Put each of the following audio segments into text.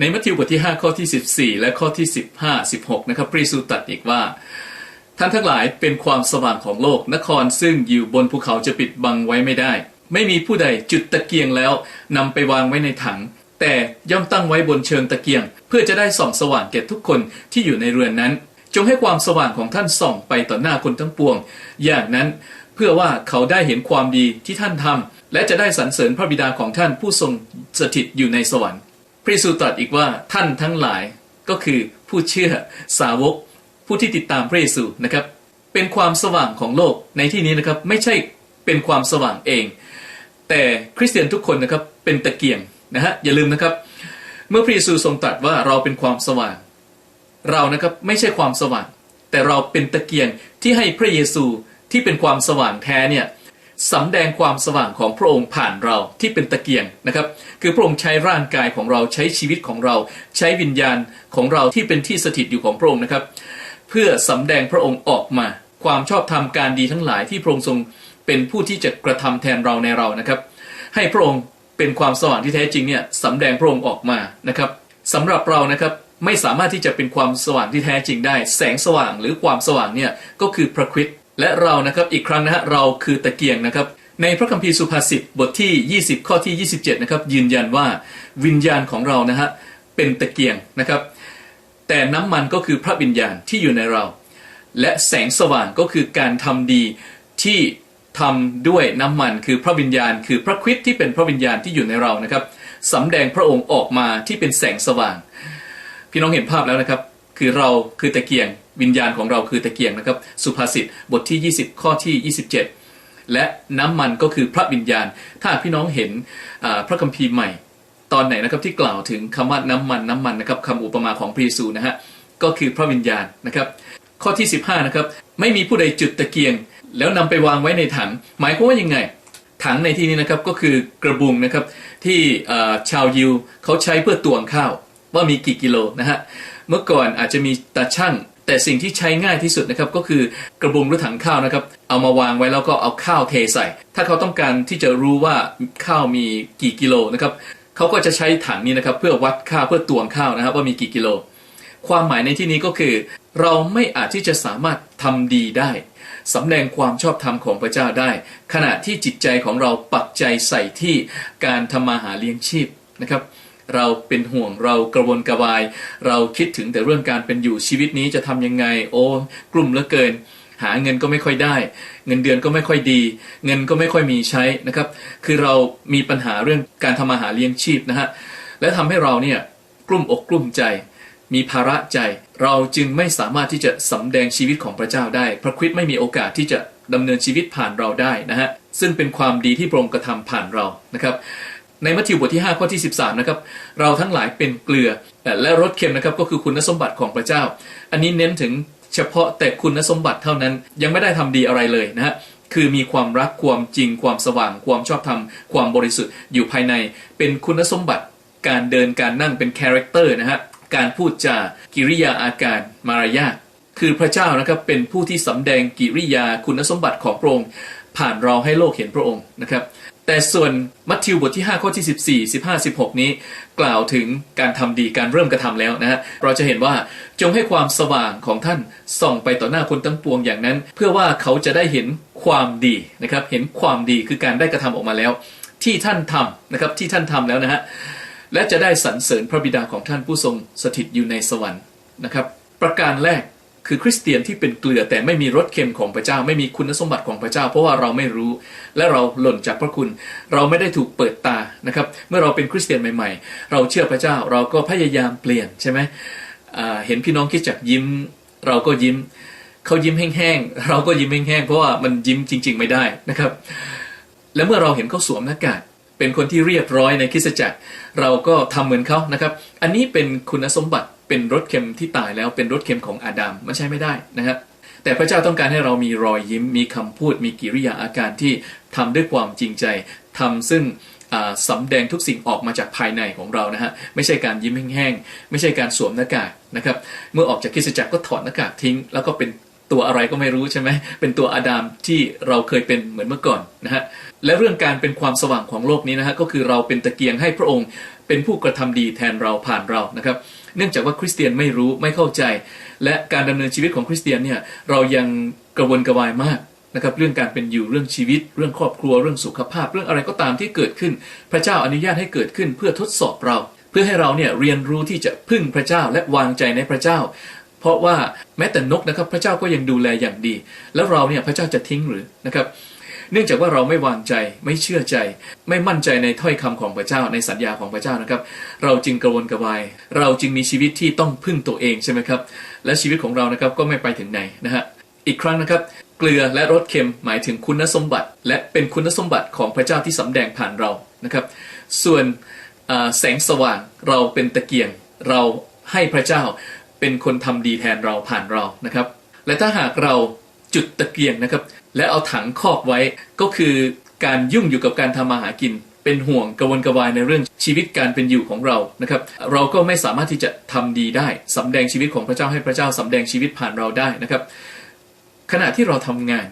ในมัทธิวบทที่ 5 ข้อที่ 14 และข้อที่ 15 16 นะครับพระเยซูตรัสอีกว่า ท่านทั้งหลายเป็นความสว่างของโลกนครซึ่งอยู่บนภูเขาจะปิดบังไว้ไม่ได้ ไม่มีผู้ใดจุดตะเกียงแล้วนำไปวางไว้ในถัง แต่ย่อมตั้งไว้บนเชิงตะเกียง เพื่อจะได้ส่องสว่างแก่ทุกคนที่อยู่ในเรือนนั้น จงให้ความสว่างของท่านส่องไปต่อหน้าคนทั้งปวง อย่างนั้นเพื่อว่าเขาได้เห็นความดีที่ท่านทำและจะได้สรรเสริญพระบิดาของท่านผู้ทรงสถิตอยู่ในสวรรค์ ระเยซูตรัสอีกว่าท่านทั้งหลายก็คือผู้เชื่อสาวก ผู้ที่ติดตามพระเยซูนะครับ เป็นความสว่างของโลกในที่นี้นะครับไม่ใช่เป็นความสว่างเอง แต่คริสเตียนทุกคนนะครับเป็นตะเกียงนะฮะอย่าลืมนะครับ เมื่อพระเยซูทรงตรัสว่าเราเป็นความสว่าง เรานะครับไม่ใช่ความสว่าง แต่เราเป็นตะเกียงที่ให้พระเยซูที่เป็นความสว่างแท้เนี่ย สำแดงความสว่างของพระองค์ผ่านเราที่เป็นตะเกียงนะครับ คือพระองค์ใช้ร่างกายของเราใช้ชีวิตของเรา ใช้วิญญาณของเราที่เป็นที่สถิตอยู่ของพระองค์นะครับ เพื่อสำแดงพระองค์ออกมา ความชอบธรรมการดีทั้งหลายที่พระองค์ทรงเป็นผู้ที่จะกระทำแทนเราในเรานะครับ ให้พระองค์เป็นความสว่างที่แท้จริงเนี่ยสำแดงพระองค์ออกมานะครับสำหรับเรานะครับไม่สามารถที่จะเป็นความสว่างที่แท้จริงได้ แสงสว่างหรือความสว่างเนี่ยก็คือพระคริสต์ และเรานะครับอีกครั้งนะฮะเราคือตะเกียงนะครับ ในพระคัมภีร์สุภาษิตบทที่ 20 ข้อที่ 27 นะครับ ยืนยันว่าวิญญาณของเรานะฮะเป็นตะเกียงนะครับ แต่น้ำมันก็คือพระวิญญาณที่อยู่ในเรา และแสงสว่างก็คือการทำดีที่ทำด้วยน้ำมันคือพระวิญญาณ คือพระคริสต์ที่เป็นพระวิญญาณที่อยู่ในเรานะครับสำแดงพระองค์ออกมาที่เป็นแสงสว่าง พี่น้องเห็นภาพแล้วนะครับ คือเราคือตะเกียง วิญญาณของเราคือตะเกียงนะครับ สุภาษิตบทที่ 20 ข้อที่ 27 และน้ำมันก็คือพระวิญญาณ ถ้าพี่น้องเห็นพระคัมภีร์ใหม่ ตอนไหนนะครับที่กล่าวถึงคำว่าน้ำมันน้ำมันนะครับคำอุปมาของพระเยซูนะฮะก็คือพระวิญญาณนะครับ ข้อที่ 15นะครับไม่มีผู้ใดจุดตะเกียง แล้วนำไปวางไว้ในถัง หมายความว่ายังไง ถังในที่นี้นะครับก็คือกระบุงนะครับที่ชาวยิวเขาใช้เพื่อตวงข้าว ว่ามีกี่กิโลนะฮะเมื่อก่อนอาจจะมีตาช่าง แต่สิ่งที่ใช้ง่ายที่สุดนะครับก็คือกระบุงหรือถังข้าวนะครับ เอามาวางไว้แล้วก็เอาข้าวเทใส่ ถ้าเขาต้องการที่จะรู้ว่าข้าวมีกี่กิโลนะครับเขาก็จะใช้ถังนี้นะครับเพื่อวัดข้าวเพื่อตวงข้าวนะครับว่ามีกี่กิโล ความหมายในที่นี้ก็คือ เราไม่อาจที่จะสามารถทำดีได้สำแดงความชอบธรรมของพระเจ้าได้ ขณะที่จิตใจของเราปักใจใส่ที่การทำมาหาเลี้ยงชีพนะครับ เราเป็นห่วงเรากระวนกระวาย เราคิดถึงแต่เรื่องการเป็นอยู่ชีวิตนี้จะทำยังไง โอ้กลุ่มเหลือเกิน หาเงินก็ไม่ค่อยได้ เงินเดือนก็ไม่ค่อยดี เงินก็ไม่ค่อยมีใช้นะครับ คือเรามีปัญหาเรื่องการทำมาหาเลี้ยงชีพนะฮะและทำให้เราเนี่ยกลุ่มอกกลุ่มใจ มีภาระใจ เราจึงไม่สามารถที่จะสำแดงชีวิตของพระเจ้าได้ พระคริสต์ไม่มีโอกาสที่จะดำเนินชีวิตผ่านเราได้นะฮะซึ่งเป็นความดีที่พระองค์กระทำผ่านเรานะครับ ในมัทธิวบทที่ 5 ข้อที่ 13 นะครับ เราทั้งหลายเป็นเกลือ และรสเค็มนะครับก็คือคุณสมบัติของพระเจ้า อันนี้เน้นถึงเฉพาะแต่คุณสมบัติเท่านั้นยังไม่ได้ทำดีอะไรเลยนะฮะคือมีความรักความจริง ความสว่าง ความชอบธรรม ความบริสุทธิ์อยู่ภายใน เป็นคุณสมบัติการเดินการนั่งเป็นคาแรคเตอร์นะฮะการพูดจากิริยาอาการมารยาทคือพระเจ้านะครับเป็นผู้ที่สำแดงกิริยาคุณสมบัติของพระองค์ผ่านเราให้โลกเห็นพระองค์นะครับ แต่ส่วนมัทธิวบทที่ 5 ข้อที่ 14 15 16 นี้ กล่าวถึงการทำดีการเริ่มกระทำแล้วนะฮะเราจะเห็นว่าจงให้ความสว่างของท่านส่องไปต่อหน้าคนทั้งปวงอย่างนั้น เพื่อว่าเขาจะได้เห็นความดีนะครับเห็นความดีคือการได้กระทำออกมาแล้ว ที่ท่านทำนะครับที่ท่านทำแล้วนะฮะและจะได้สรรเสริญพระบิดาของท่านผู้ทรงสถิตอยู่ในสวรรค์นะครับ ประการแรก คือคริสเตียนที่เป็นเกลือแต่ไม่มีรสเค็มของพระเจ้า ไม่มีคุณสมบัติของพระเจ้า เพราะว่าเราไม่รู้และเราหล่นจากพระคุณ เราไม่ได้ถูกเปิดตานะครับ เมื่อเราเป็นคริสเตียนใหม่ ๆ เราเชื่อพระเจ้าเราก็พยายามเปลี่ยนใช่ไหมเห็นพี่น้องคิดจักยิ้ม เราก็ยิ้มเขายิ้มแห้งๆเราก็ยิ้มแห้งๆเพราะว่ามันยิ้มจริง ๆ ไม่ได้นะครับ และเมื่อเราเห็นเขาสวมหน้ากากเป็นคนที่เรียบร้อยในคริสตจักร เราก็ทำเหมือนเขานะครับ อันนี้เป็นคุณสมบัติ เป็นรถเข็มที่ตายแล้วเป็นรถเข็มของอาดัมมันใช้ไม่ได้นะครับแต่พระเจ้าต้องการให้เรามีรอยยิ้มมีคำพูดมีกิริยาอาการที่ทำด้วยความจริงใจทำซึ่งสำแดงทุกสิ่งออกมาจากภายในของเรานะฮะไม่ใช่การยิ้มแห้งๆไม่ใช่การสวมหน้ากากนะครับเมื่อออกจากคริสตจักรก็ถอดหน้ากากทิ้ง แล้วก็เป็นตัวอะไรก็ไม่รู้ใช่ไหมเป็นตัวอาดัมที่เราเคยเป็นเหมือนเมื่อก่อนนะฮะและเรื่องการเป็นความสว่างของโลกนี้นะฮะก็คือเราเป็นตะเกียงให้พระองค์ เป็นผู้กระทำดีแทนเราผ่านเรานะครับ เนื่องจากว่าคริสเตียนไม่รู้ไม่เข้าใจ และการดำเนินชีวิตของคริสเตียนเนี่ยเรายังกระวนกระวายมากนะครับเรื่องการเป็นอยู่เรื่องชีวิต เรื่องครอบครัวเรื่องสุขภาพ เรื่องอะไรก็ตามที่เกิดขึ้น พระเจ้าอนุญาตให้เกิดขึ้นเพื่อทดสอบเรา เพื่อให้เราเนี่ยเรียนรู้ที่จะพึ่งพระเจ้าและวางใจในพระเจ้า เพราะว่าแม้แต่นกนะครับพระเจ้าก็ยังดูแลอย่างดี แล้วเราเนี่ยพระเจ้าจะทิ้งหรือนะครับ เนื่องจากว่าเราไม่วางใจไม่เชื่อใจ ไม่มั่นใจในถ้อยคำของพระเจ้าในสัญญาของพระเจ้านะครับ เราจึงกระวนกระวาย เราจึงมีชีวิตที่ต้องพึ่งตัวเองใช่ไหมครับ และชีวิตของเรานะครับก็ไม่ไปถึงไหนนะฮะอีกครั้งนะครับเกลือและรสเค็มหมายถึงคุณสมบัติ และเป็นคุณสมบัติของพระเจ้าที่สำแดงผ่านเรานะครับ ส่วนแสงสว่างเราเป็นตะเกียงเราให้พระเจ้าเป็นคนทำดีแทนเราผ่านเรานะครับ และถ้าหากเราจุดตะเกียงนะครับ และเอาถังครอบไว้ก็คือการยุ่งอยู่กับการทำมาหากิน เป็นห่วงกระวนกระวายในเรื่องชีวิตการเป็นอยู่ของเรานะครับ เราก็ไม่สามารถที่จะทำดีได้สำแดงชีวิตของพระเจ้าให้พระเจ้าสำแดงชีวิตผ่านเราได้นะครับ ขณะที่เราทำงาน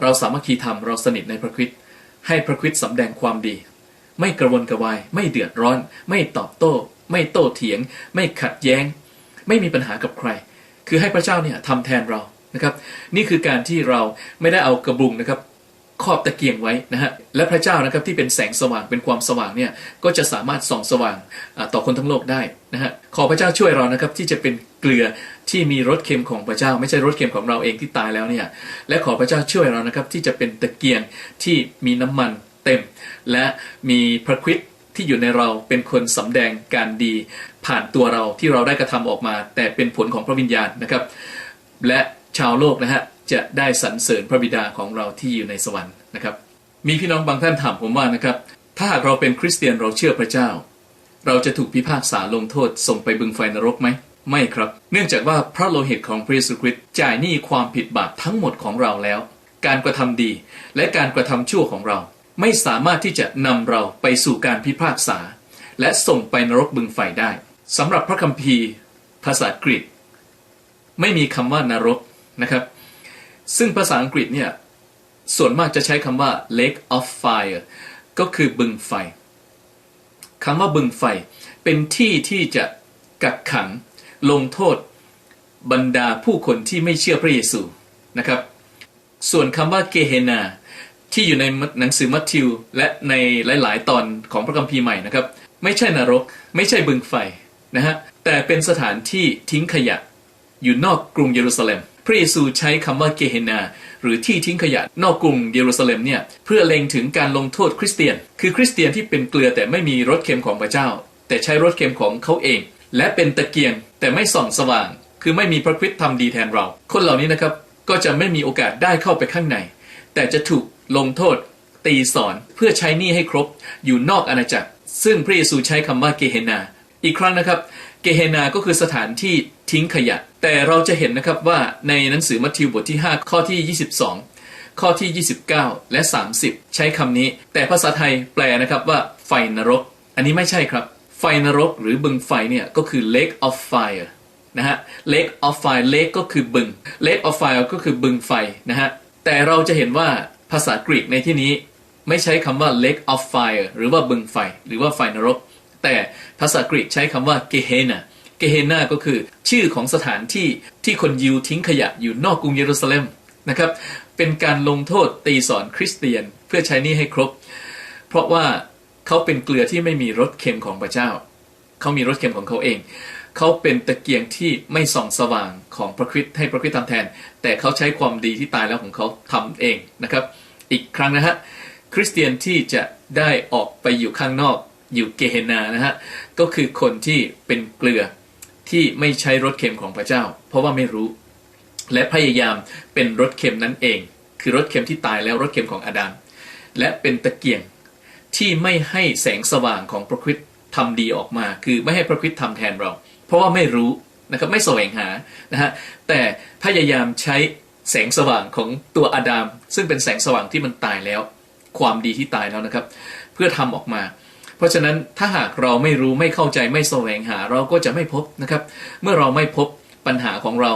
เราสามัคคีธรรมเราสนิทในพระคริสต์ให้พระคริสต์สำแดงความดี ไม่กระวนกระวาย ไม่เดือดร้อน ไม่ตอบโต้ ไม่โต้เถียง ไม่ขัดแย้ง ไม่มีปัญหากับใคร คือให้พระเจ้าเนี่ยทำแทนเรา นะครับ นี่คือการที่เราไม่ได้เอากระบุงนะครับครอบตะเกียงไว้นะฮะและพระเจ้านะครับที่เป็นแสงสว่างเป็นความสว่างเนี่ยก็จะสามารถส่องสว่างต่อคนทั้งโลกได้นะฮะขอพระเจ้าช่วยเรานะครับที่จะเป็นเกลือที่มีรสเค็มของพระเจ้า ไม่ใช่รสเค็มของเราเองที่ตายแล้วเนี่ยและขอพระเจ้าช่วยเรานะครับที่จะเป็นตะเกียงที่มีน้ำมันเต็ม และมีพระคริสตที่อยู่ในเราเป็นคนสำแดงการดีผ่านตัวเราที่เราได้กระทำออกมา แต่เป็นผลของพระวิญญาณนะครับ และ ชาวโลกนะฮะจะได้สรรเสริญพระบิดาของเราที่อยู่ในสวรรค์นะครับ มีพี่น้องบางท่านถามผมว่านะครับ ถ้าหากเราเป็นคริสเตียนเราเชื่อพระเจ้า เราจะถูกพิพากษาลงโทษส่งไปบึงไฟนรกไหมไม่ครับ เนื่องจากว่าพระโลหิตของพระเยซูคริสต์จ่ายหนี้ความผิดบาปทั้งหมดของเราแล้ว การกระทำดี และการกระทำชั่วของเรา ไม่สามารถที่จะนำเราไปสู่การพิพากษา และส่งไปนรกบึงไฟได้สำหรับพระคัมภีร์ ภาษากรีกไม่มีคำว่านรก นะครับ ซึ่งภาษาอังกฤษเนี่ยส่วนมากจะใช้คำว่า lake of fire ก็คือบึงไฟคำว่าบึงไฟ เป็นที่ที่จะกักขังลงโทษบรรดาผู้คนที่ไม่เชื่อพระเยซูนะครับ ส่วนคำว่าเกเฮนา ที่อยู่ในหนังสือมัทธิว และในหลาย ๆ ตอนของพระคัมภีร์ใหม่นะครับ ไม่ใช่นรก ไม่ใช่บึงไฟนะฮะแต่เป็นสถานที่ทิ้งขยะอยู่นอกกรุงเยรูซาเล็ม พระเยซูใช้คำว่าเกเฮนา หรือที่ทิ้งขยะนอกกรุงเยรูซาเล็มเนี่ยเพื่อเล็งถึงการลงโทษคริสเตียน คือคริสเตียนที่เป็นเกลือแต่ไม่มีรสเค็มของพระเจ้า แต่ใช้รสเค็มของเขาเอง และเป็นตะเกียงแต่ไม่ส่องสว่าง คือไม่มีพระคริสต์ทำดีแทนเรา คนเหล่านี้นะครับก็จะไม่มีโอกาสได้เข้าไปข้างใน แต่จะถูกลงโทษ ตีสอนเพื่อใช้หนี้ให้ครบอยู่นอกอาณาจักร ซึ่งพระเยซูใช้คำว่าเกเฮนา อีกครั้งนะครับเกเฮนาก็คือสถานที่ทิ้งขยะ แต่เราจะเห็นนะครับว่าในหนังสือมัทธิวบทที่ 5 ข้อที่ 22 ข้อที่ 29 และ 30 ใช้คำนี้ แต่ภาษาไทยแปลนะครับว่าไฟนรก อันนี้ไม่ใช่ครับ ไฟนรกหรือบึงไฟเนี่ยก็คือ lake of fire นะฮะ lake of fire lake ก็คือบึง lake of fire ก็คือบึงไฟนะฮะ แต่เราจะเห็นว่าภาษากรีกในที่นี้ ไม่ใช้คำว่า lake of fire หรือว่าบึงไฟ หรือว่าไฟนรก แต่ภาษากรีกใช้คำว่า Gehenna Gehenna ก็คือชื่อของสถานที่ที่คนยิวทิ้งขยะอยู่นอกกรุงเยรูซาเล็มนะครับเป็นการลงโทษตีสอนคริสเตียนเพื่อใช้นี้ให้ครบ เพราะว่าเขาเป็นเกลือที่ไม่มีรสเค็มของพระเจ้า เขามีรสเค็มของเขาเอง เขาเป็นตะเกียงที่ไม่ส่องสว่างของพระคริสต์ให้พระคริสต์ทำแทน แต่เขาใช้ความดีที่ตายแล้วของเขาทำเองนะครับ อีกครั้งนะฮะคริสเตียนที่จะได้ออกไปอยู่ข้างนอก อยู่เกเฮนานะฮะก็คือคนที่เป็นเกลือที่ไม่ใช้รสเค็มของพระเจ้า เพราะว่าไม่รู้ และพยายามเป็นรสเค็มนั้นเอง คือรสเค็มที่ตายแล้วรสเค็มของอาดัมและเป็นตะเกียงที่ไม่ให้แสงสว่างของพระคริสต์ทำดีออกมา คือไม่ให้พระคริสต์ทำแทนเรา เพราะว่าไม่รู้นะครับไม่แสวงหานะฮะแต่พยายามใช้แสงสว่างของตัวอาดัมซึ่งเป็นแสงสว่างที่มันตายแล้ว ความดีที่ตายแล้วนะครับ เพื่อทำออกมา เพราะฉะนั้นถ้าหากเราไม่รู้ไม่เข้าใจไม่แสวงหาเราก็จะไม่พบนะครับ เมื่อเราไม่พบปัญหาของเรา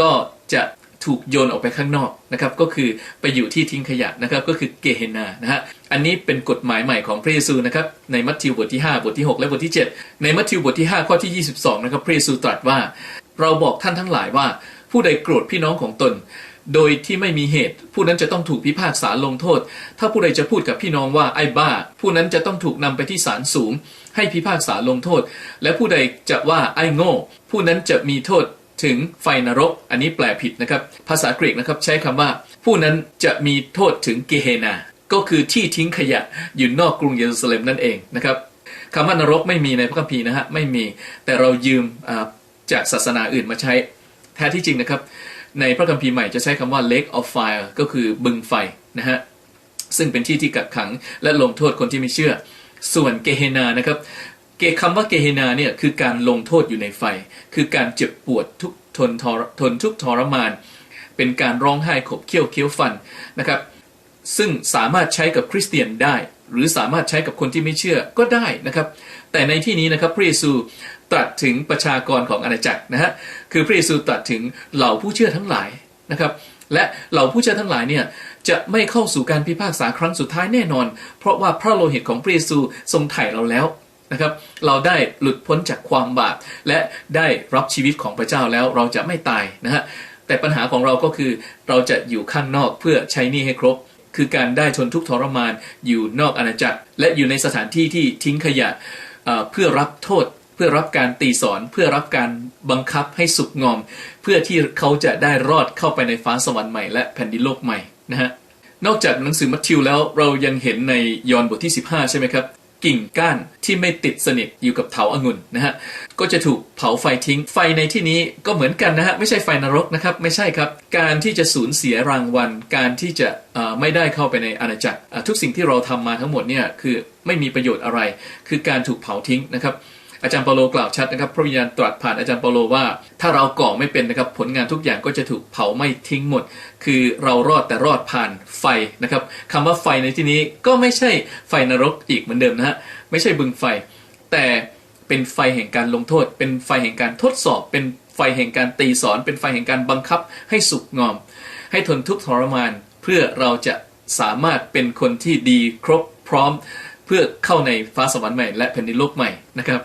ก็จะถูกโยนออกไปข้างนอกนะครับ ก็คือไปอยู่ที่ทิ้งขยะนะครับ ก็คือเกเฮนานะฮะอันนี้เป็นกฎหมายใหม่ของพระเยซูนะครับในมัทธิวบทที่ 5 บทที่ 6 และบทที่ 7 ในมัทธิวบทที่ 5 ข้อที่ 22 นะครับพระเยซูตรัสว่า เราบอกท่านทั้งหลายว่าผู้ใดโกรธพี่น้องของตน โดยที่ไม่มีเหตุ ผู้นั้นจะต้องถูกพิพากษาลงโทษ ถ้าผู้ใดจะพูดกับพี่น้องว่าไอ้บ้า ผู้นั้นจะต้องถูกนำไปที่ศาลสูง ให้พิพากษาลงโทษ และผู้ใดจะว่าไอ้โง่ ผู้นั้นจะมีโทษถึงไฟนรก อันนี้แปลผิดนะครับ ภาษากรีกนะครับใช้คำว่า ผู้นั้นจะมีโทษถึงเกเฮนา ก็คือที่ทิ้งขยะอยู่นอกกรุงเยรูซาเล็มนั่นเองนะครับคำว่านรกไม่มีในพระคัมภีร์นะฮะไม่มีแต่เรายืมจากศาสนาอื่นมาใช้ แท้ที่จริงนะครับ ในพระคัมภีร์ใหม่จะใช้คำว่า lake of fire ก็คือบึงไฟนะฮะซึ่งเป็นที่ที่กักขังและลงโทษคนที่ไม่เชื่อ ส่วนเกเฮนานะครับเกคำว่าเกเฮนาเนี่ยคือการลงโทษอยู่ในไฟ คือการเจ็บปวดทุกทนทรทนทุกทรมาน เป็นการร้องไห้ขบเคี้ยวเคี้ยวฟันนะครับ ซึ่งสามารถใช้กับคริสเตียนได้ หรือสามารถใช้กับคนที่ไม่เชื่อก็ได้นะครับ แต่ในที่นี้นะครับพระเยซูตรัสถึงประชากรของอาณาจักรนะฮะคือพระเยซูตรัสถึงเหล่าผู้เชื่อทั้งหลายนะครับ และเหล่าผู้เชื่อทั้งหลายเนี่ยจะไม่เข้าสู่การพิพากษาครั้งสุดท้ายแน่นอน เพราะว่าพระโลหิตของพระเยซูทรงไถ่เราแล้วนะครับ เราได้หลุดพ้นจากความบาปและได้รับชีวิตของพระเจ้าแล้วเราจะไม่ตายนะฮะแต่ปัญหาของเราก็คือเราจะอยู่ข้างนอกเพื่อใช้นี้ให้ครบ คือการได้ทนทุกข์ทรมานอยู่นอกอาณาจักร และอยู่ในสถานที่ที่ทิ้งขยะเอ่อเพื่อรับโทษ เพื่อรับการตีสอน เพื่อรับการบังคับให้สุกงอม เพื่อที่เขาจะได้รอดเข้าไปในฟ้าสวรรค์ใหม่และแผ่นดินโลกใหม่นะฮะนอกจากหนังสือมัทธิวแล้วเรายังเห็นในยอห์นบทที่ 15 ใช่ไหมครับ กิ่งก้านที่ไม่ติดสนิทอยู่กับเถาองุ่นนะฮะก็จะถูกเผาไฟทิ้ง ไฟในที่นี้ก็เหมือนกันนะฮะไม่ใช่ไฟนรกนะครับไม่ใช่ครับ การที่จะสูญเสียรางวัล การที่จะไม่ได้เข้าไปในอาณาจักรทุกสิ่งที่เราทำมาทั้งหมดเนี่ยคือไม่มีประโยชน์อะไร คือการถูกเผาทิ้งนะครับ อาจารย์เปาโลกล่าวชัดนะครับพระวิญญาณตรัสผ่านอาจารย์เปาโลว่า ถ้าเราก่อไม่เป็นนะครับผลงานทุกอย่างก็จะถูกเผาไม่ทิ้งหมด คือเรารอดแต่รอดผ่านไฟนะครับคำว่าไฟในที่นี้ก็ไม่ใช่ไฟนรกอีกเหมือนเดิมนะฮะไม่ใช่บึงไฟ แต่เป็นไฟแห่งการลงโทษ เป็นไฟแห่งการทดสอบ เป็นไฟแห่งการตีสอน เป็นไฟแห่งการบังคับให้สุกงอม ให้ทนทุกข์ทรมาน เพื่อเราจะสามารถเป็นคนที่ดีครบพร้อม เพื่อเข้าในฟ้าสวรรค์ใหม่ และแผ่นดินโลกใหม่นะครับ